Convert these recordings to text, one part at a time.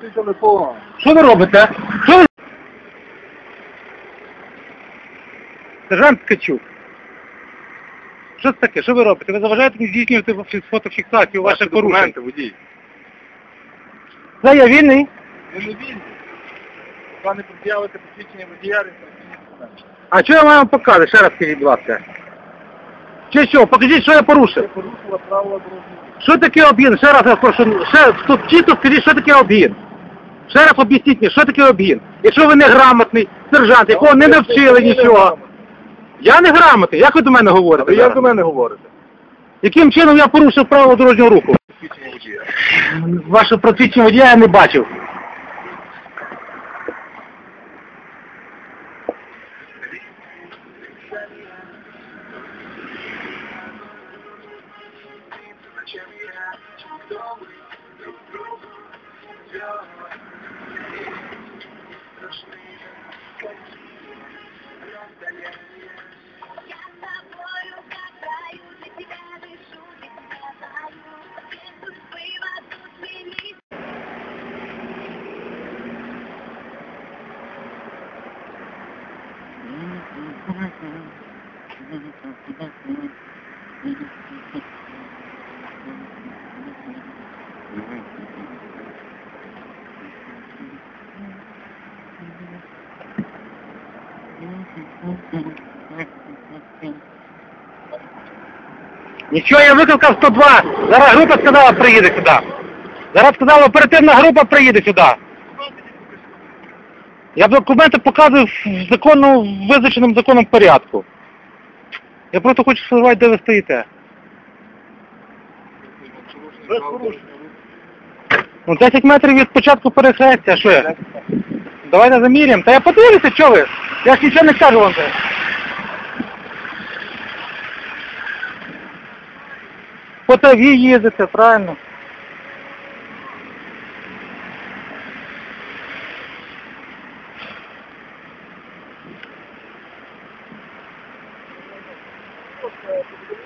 Телефон. Що ви робите? Що ви? Сержант Ткачук. Що це таке? Що ви робите? Ви заважаєте мені здійснювати фі- фотофіксацію ваших порушень. документи, водій. Це я вільний. Ви не вільні. Пане пред'явите посвідчення водія, реєстраційні документи. А що я вам показую? Ще раз скажіть, будь ласка. Чи що? Покажіть, що я Ви порушив. порушила правила дорожнього руху. Що таке обгін? Ще раз я прошу, ще тут чітко скажіть, що таке обгін. Ще раз об'ясніть мені, що таке обгін. Якщо ви не грамотний сержант, якого не навчили нічого. Я не грамотний, як ви до мене говорите? як до мене говорите? Яким чином я порушив правила дорожнього руху? Ваше просвідчення водія я не бачив. Я Нічого, я викликав 102. Зараз група сказала, приїде сюди. Зараз сказала, оперативна група приїде сюди. Я документи показую в законно, визначеному законом порядку. Я просто хочу сказати, де ви стоїте. Без. Ну 10 метрів від початку перехрестя, що я? Давайте заміряємо. Та я подивлюся, що ви? Я ж нічого не кажу вам. це. По таві їздите, правильно? いいですね。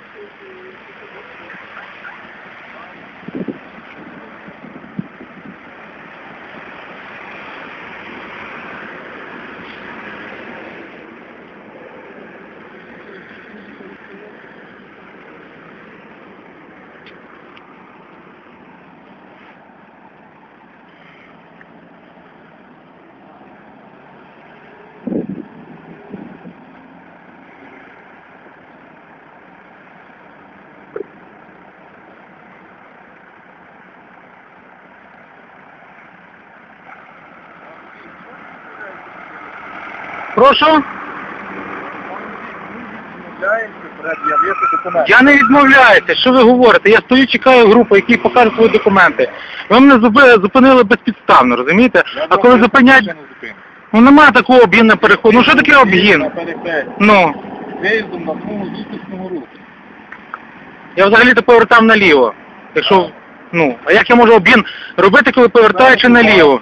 Прошу? Я не відмовляюся, що ви говорите? Я стою, чекаю групу, які покажуть свої документи. Ви мене зуби- зупинили безпідставно, розумієте? А коли зупинять, ну немає такого обгін на переходу. Ну що таке перехресті. Ну, Виїздом на смугу зустрічного руху. я взагалі-то повертав наліво. Якщо, ну, а як я можу обгін робити, коли повертаючи наліво?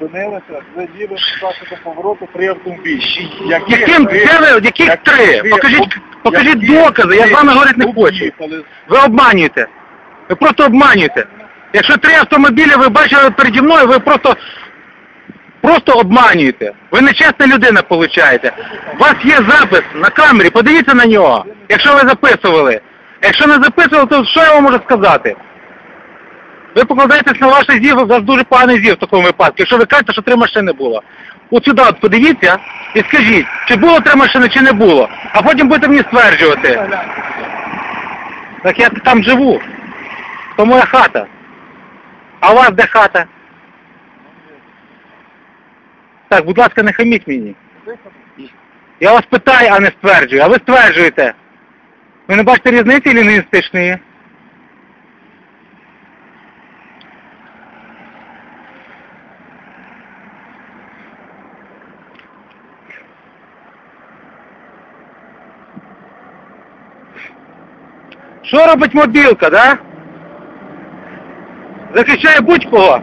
Зупинилися, ви лівим засобом повороту при автомобілі. Яким, де ви, яких три? Покажіть, покажіть докази, я з вами говорити не хочу. Ви обманюєте. Ви просто обманюєте. Якщо три автомобілі ви бачили переді мною, ви просто просто обманюєте. Ви нечесна людина получаєте. У вас є запис на камері, подивіться на нього, якщо ви записували. Якщо не записували, то що я вам можу сказати? Ви покладаєтесь на ваше зів, у вас дуже поганий зів в такому випадку. Якщо ви кажете, що три машини було. От сюди от подивіться і скажіть, чи було три машини, чи не було. А потім будете мені стверджувати. Так я там живу. То моя хата. А у вас де хата? Так, будь ласка, не хаміть мені. Я вас питаю, а не стверджую. А ви стверджуєте. Ви не бачите різниці лінгвістичної? Що робить мобілка, да? Захищає будь-кого.